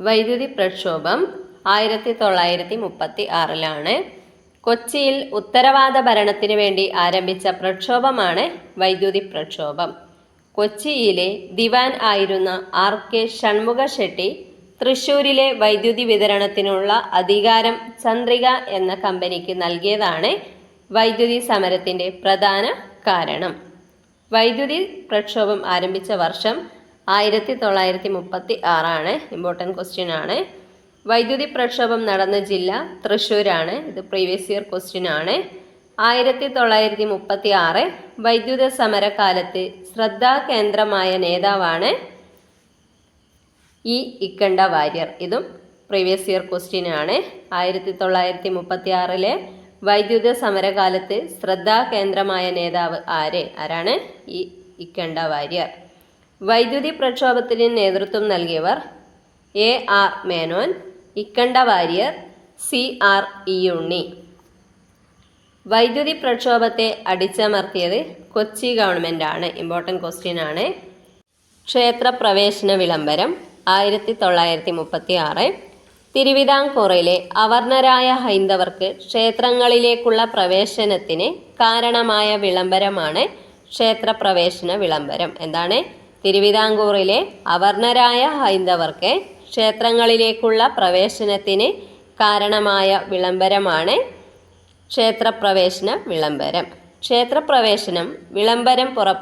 വൈദ്യുതി പ്രക്ഷോഭം ആയിരത്തി തൊള്ളായിരത്തി മുപ്പത്തി ആറിലാണ്. കൊച്ചിയിൽ ഉത്തരവാദ ഭരണത്തിന് വേണ്ടി ആരംഭിച്ച പ്രക്ഷോഭമാണ് വൈദ്യുതി പ്രക്ഷോഭം. കൊച്ചിയിലെ ദിവാൻ ആയിരുന്ന ആർ കെ ഷൺമുഖ ഷെട്ടി തൃശൂരിലെ വൈദ്യുതി വിതരണത്തിനുള്ള അധികാരം ചന്ദ്രിക എന്ന കമ്പനിക്ക് നൽകിയതാണ് വൈദ്യുതി സമരത്തിന്റെ പ്രധാന കാരണം. വൈദ്യുതി പ്രക്ഷോഭം ആരംഭിച്ച വർഷം ആയിരത്തി തൊള്ളായിരത്തി മുപ്പത്തി ആറാണ് ഇമ്പോർട്ടന്റ് ക്വസ്റ്റ്യൻ ആണ്. വൈദ്യുതി പ്രക്ഷോഭം നടന്ന ജില്ല തൃശ്ശൂരാണ്. ഇത് പ്രീവിയസ് ഇയർ ക്വസ്റ്റ്യൻ ആണ്. ആയിരത്തി തൊള്ളായിരത്തി മുപ്പത്തി ആറ് വൈദ്യുത സമരകാലത്ത് ശ്രദ്ധാകേന്ദ്രമായ നേതാവാണ് ഇ ഇക്കണ്ട വാര്യർ. ഇതും പ്രീവിയസ് ഇയർ ക്വസ്റ്റ്യൻ ആണ്. ആയിരത്തി തൊള്ളായിരത്തി മുപ്പത്തി ആറിലെ വൈദ്യുത സമരകാലത്ത് ശ്രദ്ധാകേന്ദ്രമായ നേതാവ് ആര്? ആരാണ്? ഇ ഇക്കണ്ട വാര്യർ. വൈദ്യുതി പ്രക്ഷോഭത്തിന് നേതൃത്വം നൽകിയവർ A R Menon Ikkanda Warrier C R Iyunni. വൈദ്യുതി പ്രക്ഷോഭത്തെ അടിച്ചമർത്തിയത് കൊച്ചി ഗവൺമെന്റ് ആണ് ഇമ്പോർട്ടന്റ് ക്വസ്റ്റ്യൻ ആണ്. ക്ഷേത്രപ്രവേശന വിളംബരം ആയിരത്തി തൊള്ളായിരത്തി മുപ്പത്തി ആറ് തിരുവിതാംകൂറിലെ അവർണരായ ഹൈന്ദവർക്ക് ക്ഷേത്രങ്ങളിലേക്കുള്ള പ്രവേശനത്തിന് കാരണമായ വിളംബരമാണ് ക്ഷേത്രപ്രവേശന വിളംബരം. എന്താണ്? തിരുവിതാംകൂറിലെ അവർണരായ ഹൈന്ദവർക്ക് ക്ഷേത്രങ്ങളിലേക്കുള്ള പ്രവേശനത്തിന് കാരണമായ വിളംബരമാണ് ക്ഷേത്രപ്രവേശന വിളംബരം. ക്ഷേത്രപ്രവേശനം വിളംബരം പുറ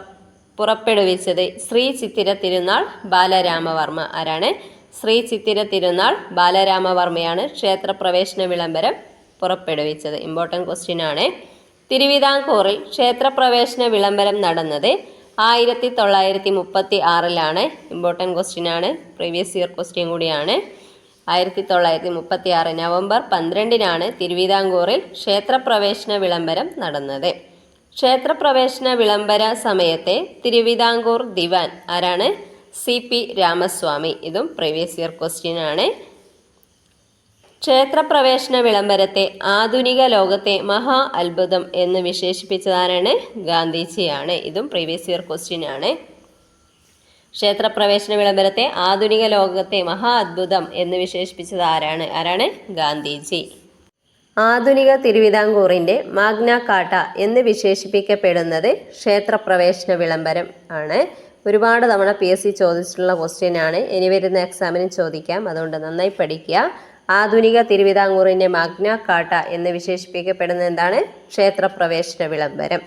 പുറപ്പെടുവിച്ചത് ശ്രീ ചിത്തിര തിരുനാൾ ബാലരാമവർമ്മ. ആരാണ്? ശ്രീ ചിത്തിര തിരുനാൾ ബാലരാമവർമ്മയാണ് ക്ഷേത്രപ്രവേശന വിളംബരം പുറപ്പെടുവിച്ചത്. ഇമ്പോർട്ടന്റ് ക്വസ്റ്റ്യൻ ആണ്. തിരുവിതാംകൂറിൽ ക്ഷേത്രപ്രവേശന വിളംബരം നടന്നത് ആയിരത്തി തൊള്ളായിരത്തി മുപ്പത്തി ആറിലാണ് ഇമ്പോർട്ടന്റ് ക്വസ്റ്റ്യൻ ആണ്. പ്രീവിയസ് ഇയർ ക്വസ്റ്റ്യൻ കൂടിയാണ്. ആയിരത്തി തൊള്ളായിരത്തി മുപ്പത്തി ആറ് നവംബർ പന്ത്രണ്ടിനാണ് തിരുവിതാംകൂറിൽ ക്ഷേത്രപ്രവേശന വിളംബരം നടന്നത്. ക്ഷേത്രപ്രവേശന വിളംബര സമയത്തെ തിരുവിതാംകൂർ ദിവാൻ ആരാണ്? C P Ramaswamy. ഇതും പ്രീവിയസ് ഇയർ ക്വസ്റ്റ്യൻ ആണ്. ക്ഷേത്രപ്രവേശന വിളംബരത്തെ ആധുനിക ലോകത്തെ മഹാ അത്ഭുതം എന്ന് വിശേഷിപ്പിച്ചതാരാണ് ഗാന്ധിജിയാണ്. ഇതും പ്രീവിയസ് ഇയർ ക്വസ്റ്റ്യൻ ആണ്. ക്ഷേത്രപ്രവേശന വിളംബരത്തെ ആധുനിക ലോകത്തെ മഹാ അത്ഭുതം എന്ന് വിശേഷിപ്പിച്ചത് ആരാണ്? ആരാണ് ഗാന്ധിജി. ആധുനിക തിരുവിതാംകൂറിന്റെ മാഗ്ന കാട്ട എന്ന് വിശേഷിപ്പിക്കപ്പെടുന്നത് ക്ഷേത്രപ്രവേശന വിളംബരം ആണ്. ഒരുപാട് തവണ പി എസ് സി ചോദിച്ചിട്ടുള്ള ക്വസ്റ്റ്യൻ ആണ്. ഇനി വരുന്ന എക്സാമിനും ചോദിക്കാം. അതുകൊണ്ട് നന്നായി പഠിക്കുക. ആധുനിക തിരുവിതാംകൂറിന്റെ മാഗ്ന കാട്ട എന്ന് വിശേഷിപ്പിക്കപ്പെടുന്ന എന്താണ്? ക്ഷേത്രപ്രവേശന വിളംബരം.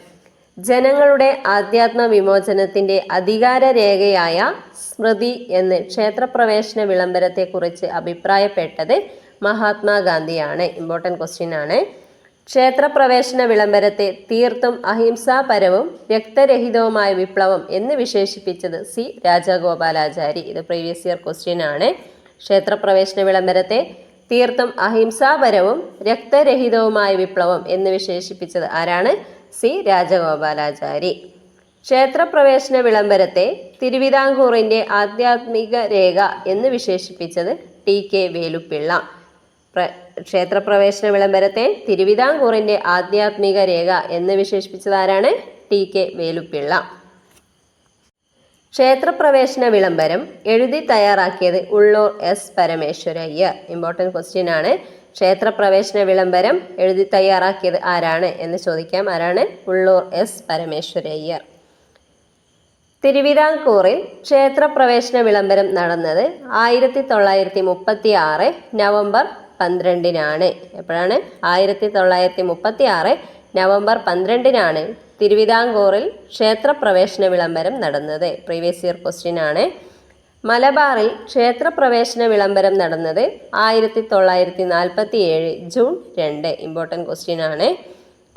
ജനങ്ങളുടെ ആധ്യാത്മ വിമോചനത്തിന്റെ അധികാര രേഖയായ സ്മൃതി എന്ന് ക്ഷേത്രപ്രവേശന വിളംബരത്തെക്കുറിച്ച് അഭിപ്രായപ്പെട്ടത് മഹാത്മാഗാന്ധിയാണ് ഇമ്പോർട്ടന്റ് ക്വസ്റ്റ്യൻ ആണ്. ക്ഷേത്രപ്രവേശന വിളംബരത്തെ തീർത്തും അഹിംസാപരവും രക്തരഹിതവുമായ വിപ്ലവം എന്ന് വിശേഷിപ്പിച്ചത് സി രാജഗോപാലാചാരി. ഇത് പ്രീവിയസ് ഇയർ ക്വസ്റ്റ്യൻ ആണ്. ക്ഷേത്രപ്രവേശന വിളംബരത്തെ തീർത്തും അഹിംസാപരവും രക്തരഹിതവുമായ വിപ്ലവം എന്ന് വിശേഷിപ്പിച്ചത് ആരാണ്? സി. രാജഗോപാലാചാരി. ക്ഷേത്രപ്രവേശന വിളംബരത്തെ തിരുവിതാംകൂറിന്റെ ആധ്യാത്മിക രേഖ എന്ന് വിശേഷിപ്പിച്ചത് ടി. കെ. വേലുപ്പിള്ള പ്ര ക്ഷേത്രപ്രവേശന വിളംബരത്തെ തിരുവിതാംകൂറിന്റെ ആധ്യാത്മിക രേഖ എന്ന് വിശേഷിപ്പിച്ചത് ആരാണ്? ടി. കെ. വേലുപ്പിള്ള ക്ഷേത്രപ്രവേശന വിളംബരം എഴുതി തയ്യാറാക്കിയത് Ulloor S Parameswaraiyer. Important question ആണ്. ക്ഷേത്രപ്രവേശന വിളംബരം എഴുതി തയ്യാറാക്കിയത് ആരാണ് എന്ന് ചോദിക്കാം. ആരാണ്? ഉള്ളൂർ എസ് പരമേശ്വരയ്യർ തിരുവിതാംകൂറിൽ ക്ഷേത്രപ്രവേശന വിളംബരം നടന്നത് ആയിരത്തി തൊള്ളായിരത്തി മുപ്പത്തി ആറ് നവംബർ പന്ത്രണ്ടിനാണ്. എപ്പോഴാണ്? ആയിരത്തി തൊള്ളായിരത്തി മുപ്പത്തി ആറ് നവംബർ പന്ത്രണ്ടിനാണ്. തിരുവിതാംകൂറിൽ ക്ഷേത്രപ്രവേശന വിളംബരം നടന്നത്. പ്രീവിയസ് ഇയർ ക്വസ്റ്റ്യൻ ആണ്. മലബാറിൽ ക്ഷേത്രപ്രവേശന വിളംബരം നടന്നത് ആയിരത്തി തൊള്ളായിരത്തി നാൽപ്പത്തി ഏഴ് ജൂൺ രണ്ട്. ഇമ്പോർട്ടന്റ് ക്വസ്റ്റ്യൻ ആണ്.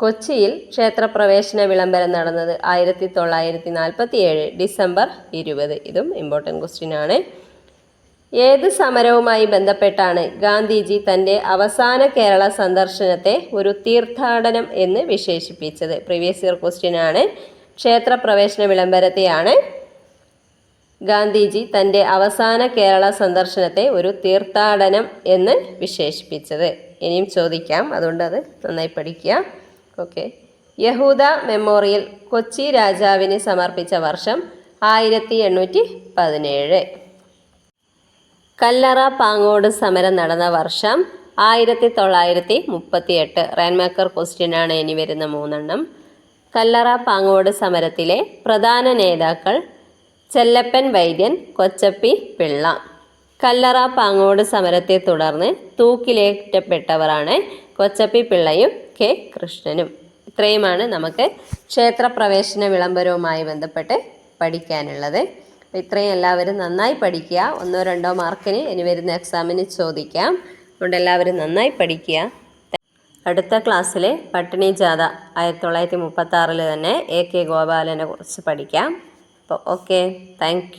കൊച്ചിയിൽ ക്ഷേത്രപ്രവേശന വിളംബരം നടന്നത് ആയിരത്തി തൊള്ളായിരത്തി നാൽപ്പത്തി ഏഴ് ഡിസംബർ ഇരുപത്. ഇതും ഇമ്പോർട്ടന്റ് ക്വസ്റ്റ്യൻ ആണ്. ഏത് സമരവുമായി ബന്ധപ്പെട്ടാണ് ഗാന്ധിജി തന്റെ അവസാന കേരള സന്ദർശനത്തെ ഒരു തീർത്ഥാടനം എന്ന് വിശേഷിപ്പിച്ചത്? പ്രീവിയസ് ഇയർ ക്വസ്റ്റ്യൻ ആണ്. ക്ഷേത്രപ്രവേശന വിളംബരത്തെയാണ് ഗാന്ധിജി തന്റെ അവസാന കേരള സന്ദർശനത്തെ ഒരു തീർത്ഥാടനം എന്ന് വിശേഷിപ്പിച്ചത്. ഇനിയും ചോദിക്കാം. അതുകൊണ്ട് അത് നന്നായി പഠിക്കുക. ഓക്കെ യഹൂദ മെമ്മോറിയൽ കൊച്ചി രാജാവിന് സമർപ്പിച്ച വർഷം ആയിരത്തി എണ്ണൂറ്റി പതിനേഴ്. കല്ലറ പാങ്ങോട് സമരം നടന്ന വർഷം ആയിരത്തി തൊള്ളായിരത്തി മുപ്പത്തി എട്ട് റാൻമേക്കർ ക്വസ്റ്റ്യനാണ് ഇനി വരുന്ന മൂന്നെണ്ണം. കല്ലറ പാങ്ങോട് സമരത്തിലെ പ്രധാന നേതാക്കൾ ചെല്ലപ്പൻ വൈദ്യൻ കൊച്ചപ്പി പിള്ള. കല്ലറ പാങ്ങോട് സമരത്തെ തുടർന്ന് തൂക്കിലേറ്റപ്പെട്ടവരാണ് കൊച്ചപ്പി പിള്ളയും കെ കൃഷ്ണനും. ഇത്രയുമാണ് നമുക്ക് ക്ഷേത്രപ്രവേശന വിളംബരവുമായി ബന്ധപ്പെട്ട് പഠിക്കാനുള്ളത്. അപ്പോൾ ഇത്രയും എല്ലാവരും നന്നായി പഠിക്കുക. ഒന്നോ രണ്ടോ മാർക്കിന് ഇനി വരുന്ന എക്സാമിന് ചോദിക്കാം. അതുകൊണ്ട് എല്ലാവരും നന്നായി പഠിക്കുക. അടുത്ത ക്ലാസ്സിൽ പട്ടിണി ജാഥ ആയിരത്തി തൊള്ളായിരത്തി മുപ്പത്തി തന്നെ എ കെ ഗോപാലനെ കുറിച്ച് പഠിക്കാം. അപ്പോൾ ഓക്കെ. താങ്ക്